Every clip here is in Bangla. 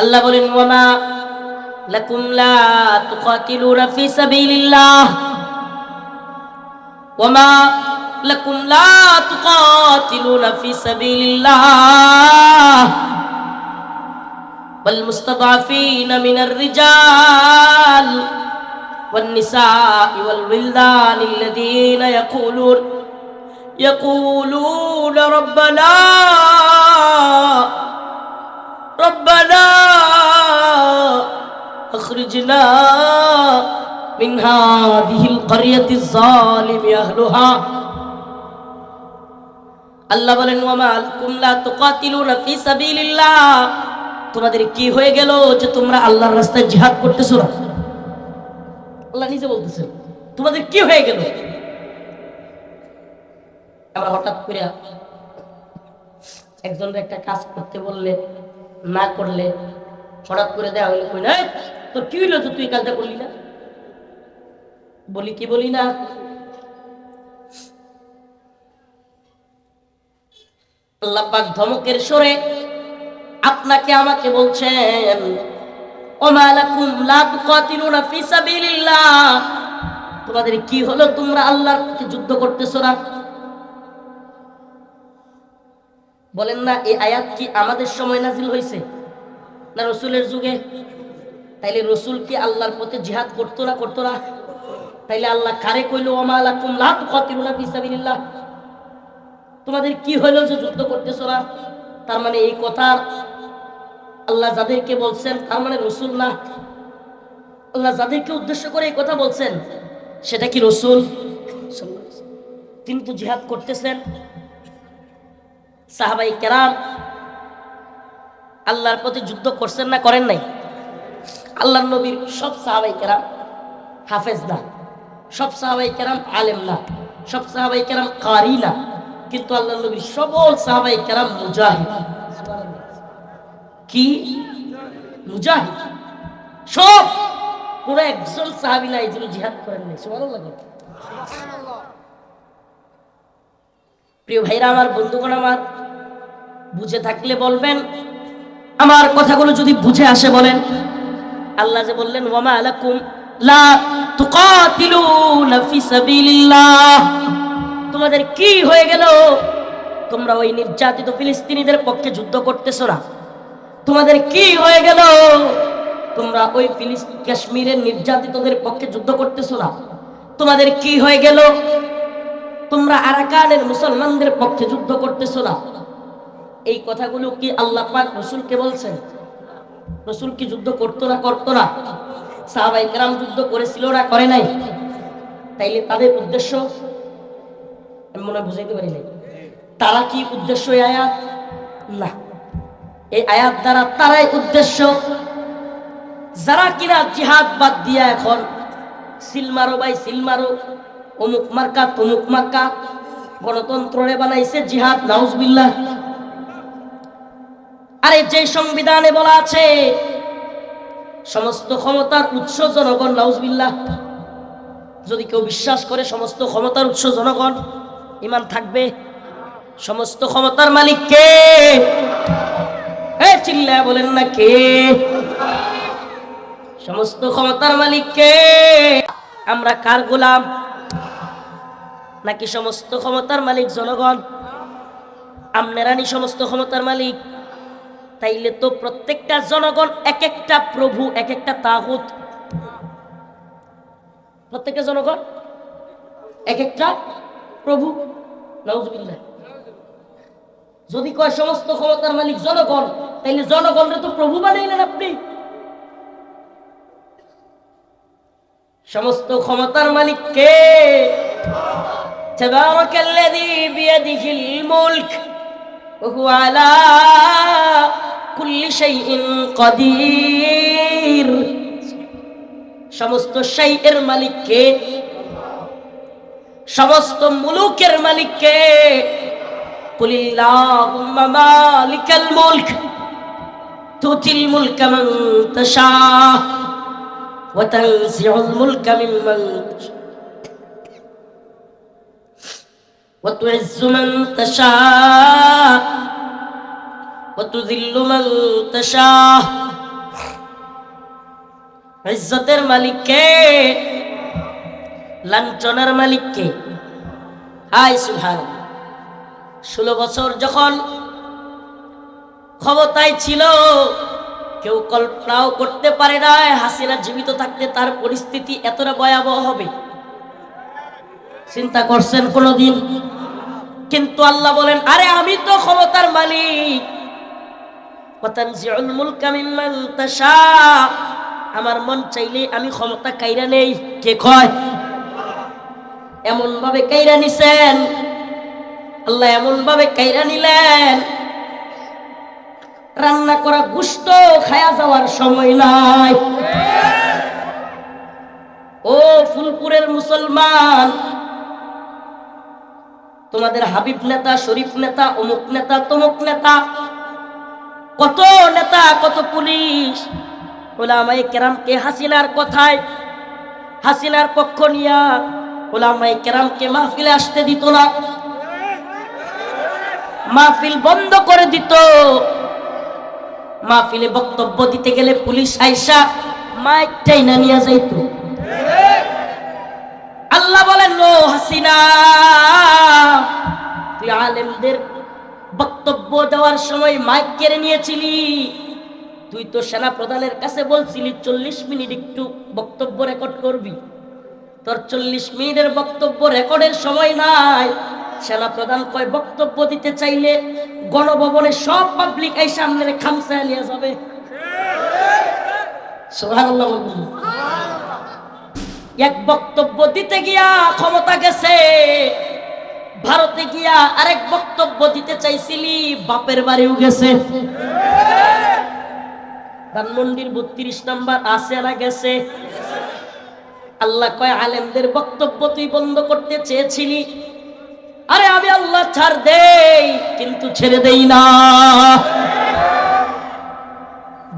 আল্লাহ বলেন ওয়ামা লাকুম লা তুকাতিলুনা ফি সাবিলিল্লাহ ওয়ামা লাকুম লা তুকাতিলুনা ফি সাবিলিল্লাহ والمستضعفين من الرجال والنساء والولدان الذين يقولون يقولون ربنا ربنا أخرجنا من هذه القرية الظالم أهلها আল্লাহ বলেন ওয়ামা আলকুম লা তুকাতিলুনা ফি সাবিলিল্লাহ তোমাদের কি হয়ে গেল যে তোমরা আল্লাহর রাস্তায় জিহাদ করতেছো না আল্লাহ নিজে বলতেছেন তোমাদের কি হয়ে গেল আমরা হঠাৎ করে একজনের একটা কাজ করতে বললে না করলে হঠাৎ করে দেওয়া হইলে কই না "এই, তোর কি হইল তুই কাজটা করলি না? বলি কি বলি না? আল্লাহ পাক ধমকের সরে আপনাকে আমাকে বলছেন, ওমা লাকুম লা তুকাতিলুনা ফি সাবিলিল্লাহ। তোমাদের কি হলো? তোমরা আল্লাহর পথে যুদ্ধ করতেছো না? বলেন না, এই আয়াত কি আমাদের সময় নাজিল হয়েছে না রসুলের যুগে? তাইলে রসুল কি আল্লাহর পথে জিহাদ করতো না করতো না? তাইলে আল্লাহ কারে কইলো ওমা লাকুম লা তুকাতিলুনা ফি তোমাদের কি হলো যে যুদ্ধ করতেছো না? তার মানে এই কথার আল্লাহ যাদেরকে বলছেন, তার মানে রসুল না। আল্লাহ যাদেরকে উদ্দেশ্য করে এই কথা বলছেন, সেটা কি রসুল? তিনি তো জিহাদ করতেছেন। সাহাবাই কেরাম আল্লাহর প্রতি যুদ্ধ করছেন না, করেন নাই? আল্লাহ নবীর সব সাহাবাই কেরাম হাফেজ না, সব সাহাবাই কেরাম আলেম না, সব সাহাবাই কেরাম কারি না, কিন্তু আল্লাহ নবীর সকল সাহাবাই কেরাম মুজাহিদ। কি? মুজাহিদ। সব! কোন একজন সাহাবি নাই যিনি জিহাদ করেন নাই, সুবহানাল্লাহ প্রিয় ভাইরা, আমার বন্ধুগণ, আমার বুঝে থাকলে বলবেন, আমার কথাগুলো যদি বুঝে আসে বলেন আল্লাহ যে বললেন, ওয়ামা আলাকুম লা তুকাতিলুনা ফি সাবিলিল্লাহ। তোমাদের কি হয়ে গেল? তোমরা ওই নির্যাতিত ফিলিস্তিনিদের পক্ষে যুদ্ধ করতেছো না। তোমাদের কি হয়ে গেল? তোমরা ওই ফিলিস্তিন কাশ্মীরের নির্যাতিতদের পক্ষে যুদ্ধ করতেছো না। তোমাদের কি হয়ে গেল? তোমরা আরাকানের মুসলমানদের পক্ষে যুদ্ধ করতেছো না। এই কথাগুলো কি আল্লাহ পাক রসুলকে বলছেন? রসুল কি যুদ্ধ করতো না করতো না। সাহাবাই কেরাম যুদ্ধ করেছিল না, করে নাই। তাইলে তাদের উদ্দেশ্য? আমি মনে বুঝাইতে পারি নাই। তারা কি উদ্দেশ্য আয়াত? না। এই আয়াত দ্বারা তারাই উদ্দেশ্য। যারা কিনা জিহাদ বাদ দিয়া এখন সিলমারো ভাই সিলমারো অমুক মার্কা, তমুক মার্কা। গণতন্ত্রে বানাইছে জিহাদ, নাউজবিল্লাহ। আরে যে সংবিধানে বলা আছে, সমস্ত ক্ষমতার উৎস জনগণ, নাউজবিল্লাহ, যদি কেউ বিশ্বাস করে সমস্ত ক্ষমতার উৎস জনগণ, ইমান থাকবে? সমস্ত ক্ষমতার মালিক কে? এ চিল্লায় বলেন না কে? সমস্ত ক্ষমতার মালিক কে? আমরা কার গোলাম? নাকি সমস্ত ক্ষমতার মালিক জনগণ? আমনেরানি সমস্ত ক্ষমতার মালিক? তাইলে তো প্রত্যেকটা জনগণ এক একটা প্রভু এক একটা তাহুত প্রত্যেকটা জনগণ এক একটা প্রভু নাউজুবিল্লাহ যদি কয় সমস্ত ক্ষমতার মালিক জনগণ তাইলে জনগণরে তো প্রভু বানাইলেন আপনি সমস্ত ক্ষমতার মালিক কে تبارك الذي بيده الملك وهو على كل شيء قدير সমস্ত শাইয়ের মালিক কে সমস্ত মুলুকের মালিক কে قل اللهم مالك الملك تؤتي الملك من تشاء وتنزع الملك ممن وتعز من تشاء وتذل من تشاء ইজ্জতের মালিক কে লাঞ্ছনার মালিক কে হাই সুহান ষোলো বছর যখন ক্ষমতায় ছিল কেউ কল্পনাও করতে পারে না হাসিনা জীবিত থাকতে তার পরিস্থিতি এতটা ভয়াবহ হবে চিন্তা করছেন কোনদিন? কিন্তু আল্লাহ বলেন, আরে আমি তো ক্ষমতার মালিক। আমার মন চাইলে আমি ক্ষমতা কাইরা নেই। কে কয়? এমন ভাবে কাইরা নিছেন। আল্লাহ এমন ভাবে কাইরা নিলেন। রান্না করা গুস্ত খায়া যাওয়ার সময় নাই। ও ফুলপুরের মুসলমান তোমাদের হাবিব নেতা, শরীফ নেতা, অমুক নেতা, তমুক নেতা, কত নেতা, কত পুলিশ ওলামাই কেরামকে হাসিনার কথায়, হাসিনার পক্ষ নিয়া ওলামাই কেরামকে মাহফিলে আসতে দিত না। মাহফিল বন্ধ করে দিত। মাহফিলে বক্তব্য দিতে গেলে পুলিশ আইসা মাইক টাইনা নিয়ে যাইত। আল্লাহ বলেন, ও হাসিনা, তুই আলেমদের বক্তব্য দেওয়ার সময় মাইক কেড়ে নিয়েছিলি। তুই তো সেনা প্রধানের কাছে বলছিলি, চল্লিশ মিনিট একটু বক্তব্য রেকর্ড করবি। তোর চল্লিশ মিনিটের বক্তব্য রেকর্ডের সময় নাই। সেনা প্রধান কয়, বক্তব্য দিতে চাইলে গণভবনে সব পাবলিক এই সামনে খামসায় নিয়ে যাবে। বলুন। এক বক্তব্য দিতে গিয়া ক্ষমতা গেছে। ভারতে গিয়া আরেক বক্তব্য দিতে চাইছিলি, বাপের বাড়িও গেছে। ধানমন্ডির বত্রিশ নাম্বার আছে না গেছে। আল্লাহ কয়, আলেমদের বক্তব্য তুই বন্ধ করতে চেয়েছিলি। আরে আমি আল্লাহ ছাড় দেই, কিন্তু ছেড়ে দেই না।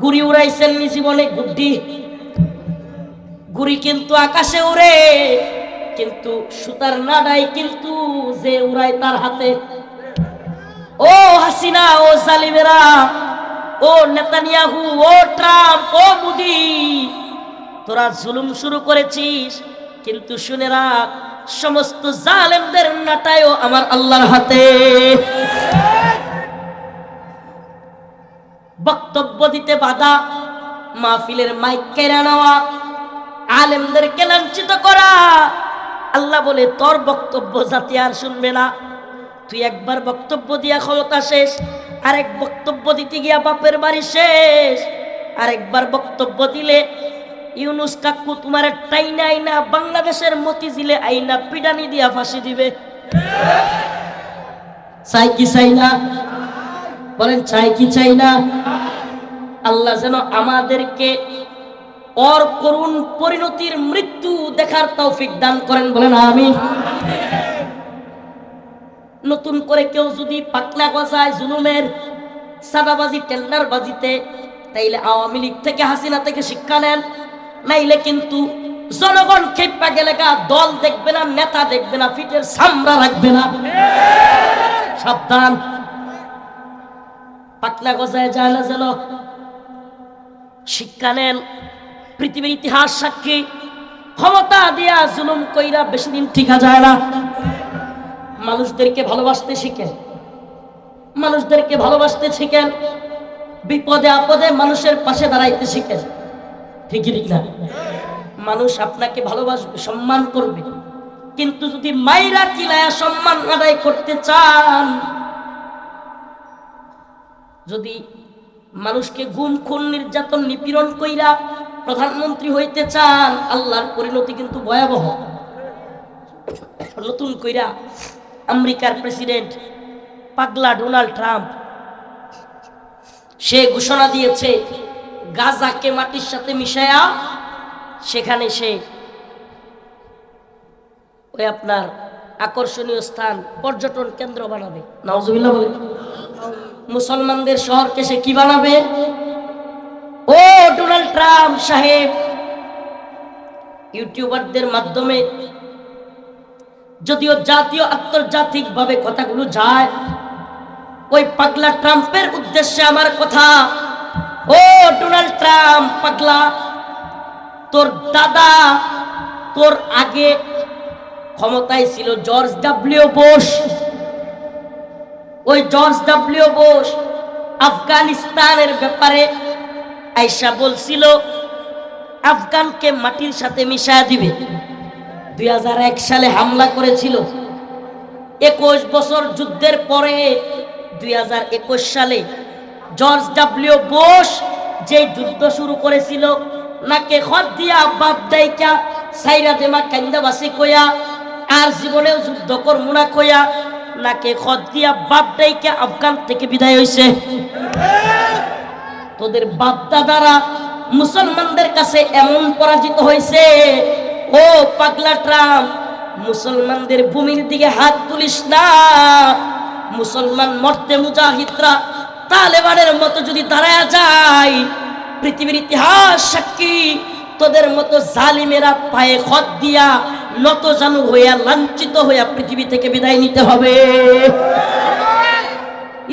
গুড়ি উড়াইছেন জীবনে, গুড্ডি। গুড়ি কিন্তু আকাশে উড়ে, কিন্তু সুতার নাডাই কিন্তু যে উড়ায় তার হাতে। ও হাসিনা, ও সালিমেরা ও নেতানিয়াহু, ও ট্রাম্প, ও মোদি, তোরা জুলুম শুরু করেছিস, কিন্তু শুনে রাখ, সমস্ত জালেমদের নাটায়ও আমার আল্লাহর হাতে। বক্তব্য দিতে বাধা, মাহফিলের মাইক কেড়ে নেওয়া আলেমদেরকে লাঞ্ছিত করা। আল্লাহ বলে, তোর বক্তব্য জাতি আর শুনবে না। তুই একবার বক্তব্য দিয়া ক্ষমতা শেষ, আরেক বক্তব্য দিতে গিয়া বাপের বাড়ি শেষ। আরেকবার বক্তব্য দিলে, ইউনুস কাকু তোমার টাইনা আইনা, বাংলাদেশের মতি মতিঝিলে আইনা, পিডানি দিয়া ফাঁসি দিবে। চাই কি চাই না? বলেন, চাই কি চাই না? আল্লাহ যেন আমাদেরকে অর করুণ পরিণতির মৃত্যু দেখার তৌফিক দান করেন বলেন আমি নতুন করে কেউ যদি পাকনা গজায় জুলুমের সাদাবাজি, টেন্ডার বাজিতে, তাইলে আওয়ামী লীগ থেকে, হাসিনা থেকে শিক্ষা নেন। নাইলে কিন্তু জনগণ খেপা গেলে গা, দল দেখবে না, নেতা দেখবে না, ফিটের সামরা রাখবে না। সাবধান। পাতলা গজায় যায় না যেন শিক্ষা নেন। পৃথিবীর ইতিহাস সাক্ষী। ক্ষমতা দিয়া জুলুম কইরা বেশি দিন ঠিকা যায় না। মানুষদেরকে ভালোবাসতে শিখেন। মানুষদেরকে ভালোবাসতে শিখেন। বিপদে আপদে মানুষের পাশে দাঁড়াইতে শিখেন। ঠিকই ঠিক না? মানুষ আপনাকে ভালোবাসবে, সম্মান করবে। কিন্তু যদি মাইরা কিলায়া সম্মান আদায় করতে চান, যদি মানুষকে গুম, খুন, নির্যাতন, নিপীড়ন কইরা প্রধানমন্ত্রী হইতে চান, আল্লাহর পরিণতি কিন্তু ভয়াবহ। নতুন কইরা আমেরিকার প্রেসিডেন্ট পাগলা ডোনাল্ড ট্রাম্প, সে ঘোষণা দিয়েছে, গাজাকে মাটির সাথে মিশায়া সেখানে সে ওই আপনার আকর্ষণীয় স্থান, পর্যটন কেন্দ্র বানাবে। নওয়াজুবিল্লাহ বলে মুসলমানদের শহরকে সে কি বানাবে? ট্রাম্প সাহেব। ইউটিউবারদের মাধ্যমে যদিও জাতীয় আন্তর্জাতিক ভাবে কথাগুলো যায়, ওই পাগলা ট্রাম্পের উদ্দেশ্যে আমার কথা, ও ডোনাল্ড ট্রাম্প পাগলা, তোর দাদা, তোর আগে ক্ষমতায় ছিল জর্জ ডাব্লিউ বোস ওই জর্জ ডাব্লিউ বোস আফগানিস্তানের ব্যাপারে আইসা বলছিল, আফগানকে মাটির সাথে মিশায়া দিবে। দুই সালে হামলা করেছিল। একুশ বছর যুদ্ধের পরে দুই সালে জর্জ ডাব্লিউ বোস যে যুদ্ধ শুরু করেছিল, নাকে খত দিয়া বাপ দাইকা সাইরা দেমা কান্দাবাসি কইয়া, আর জীবনেও যুদ্ধ করব না কইয়া, নাকে খত দিয়া বাপ দাইকা আফগান থেকে বিদায় হইছে। তোদের বাপ দাদারা মুসলমানদের কাছে এমন পরাজিত হয়েছে, ও পাগলা ট্রাম, মুসলমানদের ভূমির দিকে হাত তুলিস না মুসলমান মর্তে মুজাহিদরা তালেবানের মতো যদি দাঁড়ায় যায়, পৃথিবীর ইতিহাস সাক্ষী, তোদের মতো জালিমেরা পায়ে খত দিয়া নত জানু হইয়া লাঞ্ছিত হইয়া পৃথিবী থেকে বিদায় নিতে হবে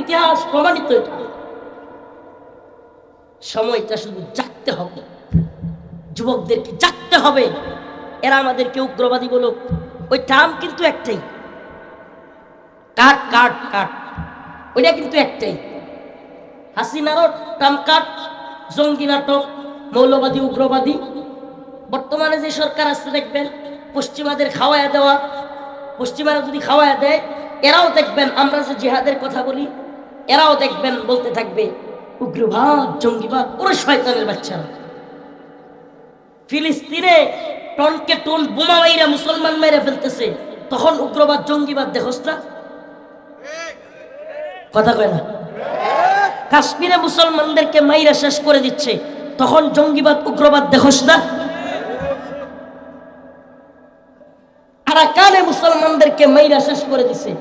ইতিহাস প্রমাণিত। সময়টা শুধু জাগতে হবে। যুবকদেরকে জাগতে হবে। এরা আমাদেরকে উগ্রবাদী বলো ওই টার্ম কিন্তু একটাই। কাট কাট কাট ওইটা কিন্তু একটাই। হাসিনারও টার্ম কাট জঙ্গি নাটক, মৌলবাদী, উগ্রবাদী। বর্তমানে যে সরকার আসছে দেখবেন, পশ্চিমাদের খাওয়ায়া দেওয়া। পশ্চিমারা যদি খাওয়ায়া দেয়, এরাও দেখবেন, আমরা যে জিহাদের কথা বলি, এরাও দেখবেন, বলতে থাকবে উগ্রবাদ, জঙ্গিবাদ, ওরা শয়তানের বাচ্চারা। ফিলিস্তিনে টনকে টন বোমা মাইরা মুসলমান মেরে ফেলতেছে, তখন উগ্রবাদ, জঙ্গিবাদ দেখোস না? কথা কয় না? কাশ্মীরে মুসলমানদেরকে মাইরা শেষ করে দিচ্ছে, তখন জঙ্গিবাদ, উগ্রবাদ দেখোস না? আরাকানে মুসলমানদেরকে মাইরা শেষ করে দিছে,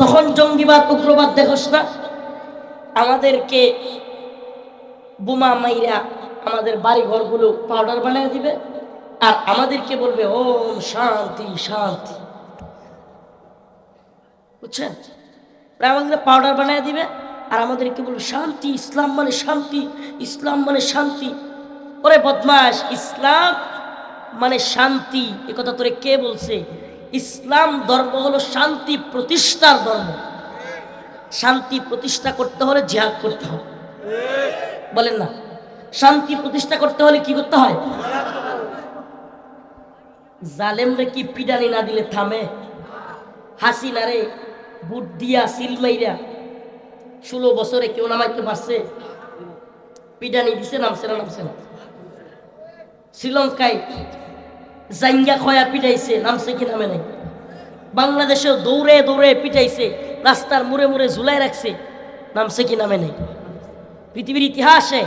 তখন জঙ্গিবাদ, উগ্রবাদ দেখোস না? আমাদেরকে বোমা মাইরা আমাদের বাড়ি ঘরগুলো পাউডার বানিয়ে দিবে। আর আমাদেরকে বলবে, ওম শান্তি শান্তি। বুঝছেন? আমাদের পাউডার বানিয়ে দিবে। আর আমাদেরকে বলবে, শান্তি, ইসলাম মানে শান্তি, ইসলাম মানে শান্তি। ওরে বদমাস ইসলাম মানে শান্তি। এ কথা তোরে কে বলছে? ইসলাম ধর্ম হলো শান্তি প্রতিষ্ঠার ধর্ম। শান্তি প্রতিষ্ঠা করতে হলে জিহাদ করতে হবে। বলেন না। শান্তি প্রতিষ্ঠা করতে হলে কি করতে হয়? জালেমরে কি পিডানি না দিলে থামে? হাসিনা রে, বুট দিয়া সিলমাইরা ষোলো বছরে কেউ নামাইতে পারছে? পিডানি দিছে, নামছে না নামছে না। শ্রীলঙ্কায় জাঙ্গা খয়া পিটাইছে, নামছে কি নামে নাই? বাংলাদেশেও দৌড়ে দৌড়ে পিটাইছে, রাস্তার মুড়ে মুড়ে ঝুলাই রাখছে, নামছে কি নামে নেই? পৃথিবীর ইতিহাসে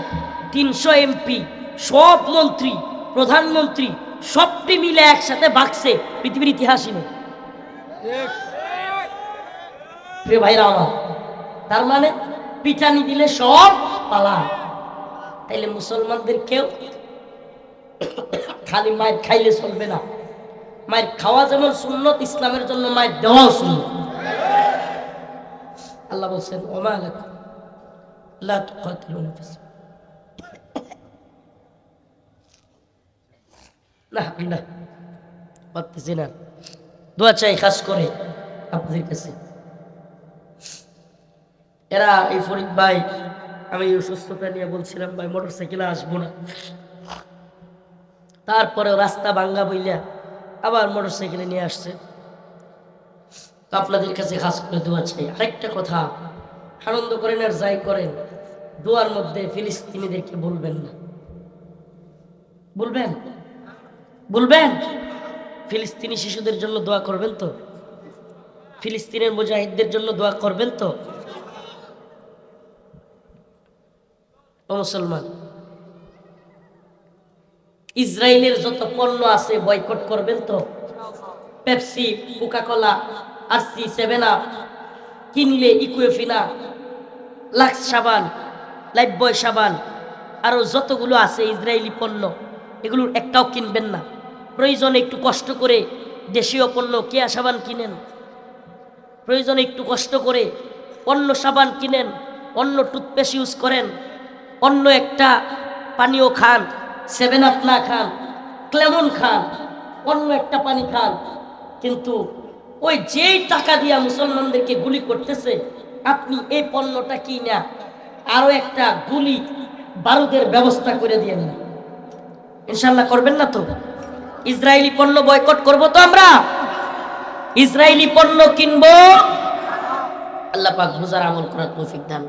তিনশো এমপি, সব মন্ত্রী, প্রধানমন্ত্রী, সবটি মিলে একসাথে বাগছে পৃথিবীর ইতিহাসই নেই। ভাইরা আমার, তার মানে পিঠানি দিলে সব পালা তাইলে মুসলমানদের কেউ খালি মায়ের খাইলে চলবে না। মায়ের খাওয়া যেমন সুন্নত, ইসলামের জন্য মায়ের দেওয়াও সুন্নত। আল্লাহ বলছেন, ওমা আলাকুম করে আপনাদের কাছে। এরা এই ফরিদ ভাই, আমি অসুস্থতা নিয়ে বলছিলাম, ভাই মোটর সাইকেলে আসব না। তারপরে রাস্তা ভাঙ্গা বইলা আবার মোটর সাইকেলে নিয়ে আসছে। আপনাদের কাছে খাস করে দোয়া চাই। আরেকটা কথা আনন্দ করেন আর যাই করেন, দোয়ার মধ্যে ফিলিস্তিনিদেরকে বলবেন না। বলবেন? বলবেন? ফিলিস্তিনি শিশুদের জন্য দোয়া করবেন তো? ফিলিস্তিনের মুজাহিদদের জন্য দোয়া করবেন তো? ও মুসলমান ইসরায়েলের যত পণ্য আছে বয়কট করবেন তো? Pepsi, Coca Cola, RC, seven up কিনলে ইকুয়েফিনা লাক্স সাবান লাইফবয় সাবান আরও যতগুলো আছে ইসরায়েলি পণ্য, এগুলোর একটাও কিনবেন না। প্রয়োজনে একটু কষ্ট করে দেশীয় পণ্য, কেয়া সাবান কিনেন। প্রয়োজনে একটু কষ্ট করে অন্য সাবান কিনেন, অন্য টুথপেস্ট ইউজ করেন, অন্য একটা পানীয় খান, সেভেন আপ না খান, ক্লেমন খান, অন্য একটা পানি খান, কিন্তু ওই যেই টাকা দিয়া মুসলমানদেরকে গুলি করতেছে, আপনি এই পণ্যটা কি না আরও একটা গুলি বারুদের ব্যবস্থা করে দিয়ে না ইনশাল্লাহ করবেন না তো? ইসরায়েলি পণ্য বয়কট করব তো আমরা? ইসরায়েলি পণ্য কিনবো? আল্লাহ পাক বুজার আমল করার তৌফিক দান